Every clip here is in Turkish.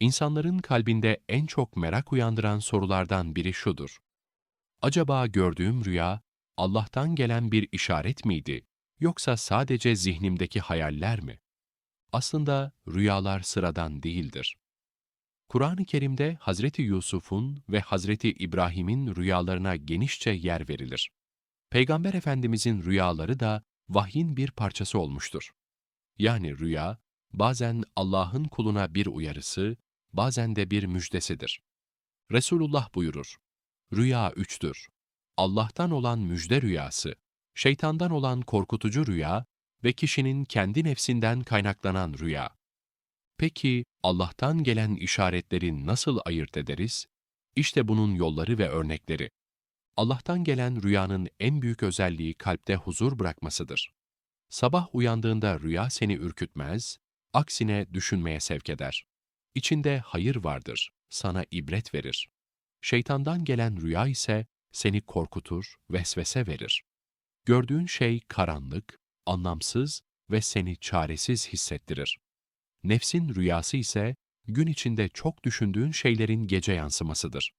İnsanların kalbinde en çok merak uyandıran sorulardan biri şudur. Acaba gördüğüm rüya Allah'tan gelen bir işaret miydi yoksa sadece zihnimdeki hayaller mi? Aslında rüyalar sıradan değildir. Kur'an-ı Kerim'de Hazreti Yusuf'un ve Hazreti İbrahim'in rüyalarına genişçe yer verilir. Peygamber Efendimizin rüyaları da vahyin bir parçası olmuştur. Yani rüya, bazen Allah'ın kuluna bir uyarısı, bazen de bir müjdesidir. Resulullah buyurur, Rüya üçtür. Allah'tan olan müjde rüyası, şeytandan olan korkutucu rüya ve kişinin kendi nefsinden kaynaklanan rüya. Peki Allah'tan gelen işaretleri nasıl ayırt ederiz? İşte bunun yolları ve örnekleri. Allah'tan gelen rüyanın en büyük özelliği kalpte huzur bırakmasıdır. Sabah uyandığında rüya seni ürkütmez, aksine düşünmeye sevk eder. İçinde hayır vardır, sana ibret verir. Şeytandan gelen rüya ise seni korkutur, vesvese verir. Gördüğün şey karanlık, anlamsız ve seni çaresiz hissettirir. Nefsin rüyası ise gün içinde çok düşündüğün şeylerin gece yansımasıdır.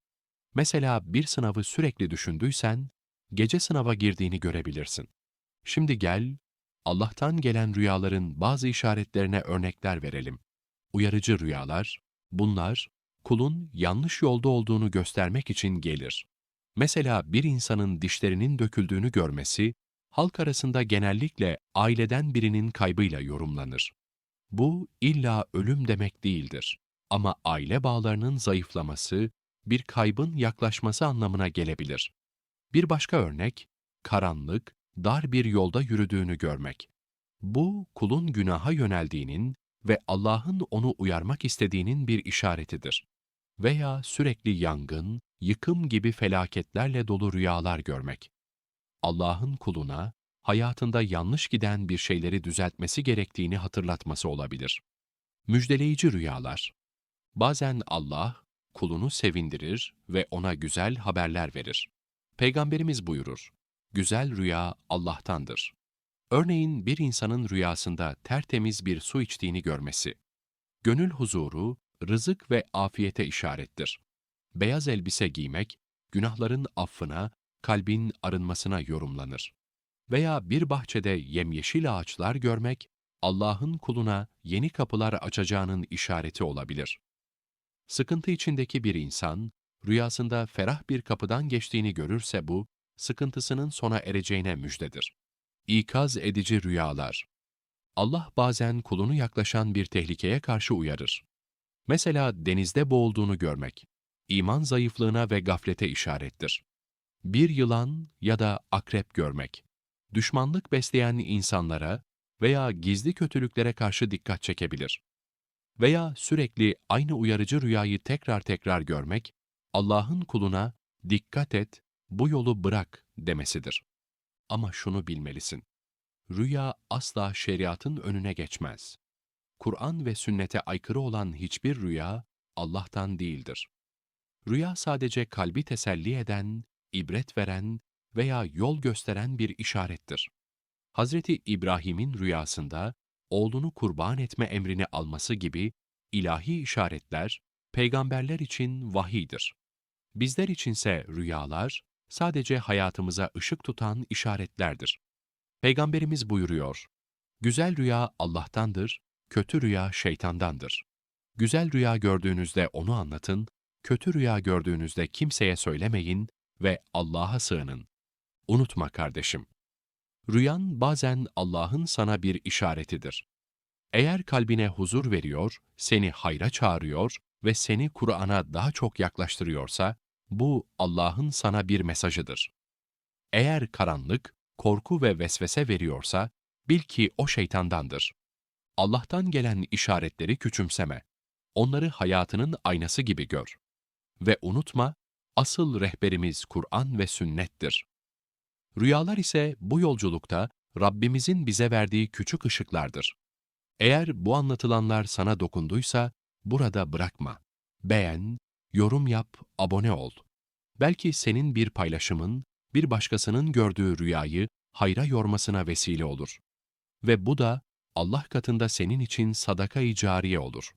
Mesela bir sınavı sürekli düşündüysen, gece sınava girdiğini görebilirsin. Şimdi gel, Allah'tan gelen rüyaların bazı işaretlerine örnekler verelim. Uyarıcı rüyalar, bunlar kulun yanlış yolda olduğunu göstermek için gelir. Mesela bir insanın dişlerinin döküldüğünü görmesi, halk arasında genellikle aileden birinin kaybıyla yorumlanır. Bu illa ölüm demek değildir. Ama aile bağlarının zayıflaması, bir kaybın yaklaşması anlamına gelebilir. Bir başka örnek, karanlık, dar bir yolda yürüdüğünü görmek. Bu, kulun günaha yöneldiğinin ve Allah'ın onu uyarmak istediğinin bir işaretidir. Veya sürekli yangın, yıkım gibi felaketlerle dolu rüyalar görmek. Allah'ın kuluna, hayatında yanlış giden bir şeyleri düzeltmesi gerektiğini hatırlatması olabilir. Müjdeleyici rüyalar. Bazen Allah, kulunu sevindirir ve ona güzel haberler verir. Peygamberimiz buyurur, güzel rüya Allah'tandır. Örneğin bir insanın rüyasında tertemiz bir su içtiğini görmesi. Gönül huzuru, rızık ve afiyete işarettir. Beyaz elbise giymek, günahların affına, kalbin arınmasına yorumlanır. Veya bir bahçede yemyeşil ağaçlar görmek, Allah'ın kuluna yeni kapılar açacağının işareti olabilir. Sıkıntı içindeki bir insan, rüyasında ferah bir kapıdan geçtiğini görürse bu, sıkıntısının sona ereceğine müjdedir. İkaz edici rüyalar Allah bazen kulunu yaklaşan bir tehlikeye karşı uyarır. Mesela denizde boğulduğunu görmek, iman zayıflığına ve gaflete işarettir. Bir yılan ya da akrep görmek, düşmanlık besleyen insanlara veya gizli kötülüklere karşı dikkat çekebilir. Veya sürekli aynı uyarıcı rüyayı tekrar tekrar görmek, Allah'ın kuluna dikkat et, bu yolu bırak demesidir. Ama şunu bilmelisin. Rüya asla şeriatın önüne geçmez. Kur'an ve sünnete aykırı olan hiçbir rüya Allah'tan değildir. Rüya sadece kalbi teselli eden, ibret veren veya yol gösteren bir işarettir. Hazreti İbrahim'in rüyasında oğlunu kurban etme emrini alması gibi ilahi işaretler peygamberler için vahiydir. Bizler içinse rüyalar sadece hayatımıza ışık tutan işaretlerdir. Peygamberimiz buyuruyor, Güzel rüya Allah'tandır, kötü rüya şeytandandır. Güzel rüya gördüğünüzde onu anlatın, kötü rüya gördüğünüzde kimseye söylemeyin ve Allah'a sığının. Unutma kardeşim. Rüyan bazen Allah'ın sana bir işaretidir. Eğer kalbine huzur veriyor, seni hayra çağırıyor ve seni Kur'an'a daha çok yaklaştırıyorsa, bu Allah'ın sana bir mesajıdır. Eğer karanlık, korku ve vesvese veriyorsa, bil ki o şeytandandır. Allah'tan gelen işaretleri küçümseme. Onları hayatının aynası gibi gör. Ve unutma, asıl rehberimiz Kur'an ve sünnettir. Rüyalar ise bu yolculukta Rabbimizin bize verdiği küçük ışıklardır. Eğer bu anlatılanlar sana dokunduysa, burada bırakma. Beğen, yorum yap, abone ol. Belki senin bir paylaşımın, bir başkasının gördüğü rüyayı hayra yormasına vesile olur. Ve bu da Allah katında senin için sadaka-i cariye olur.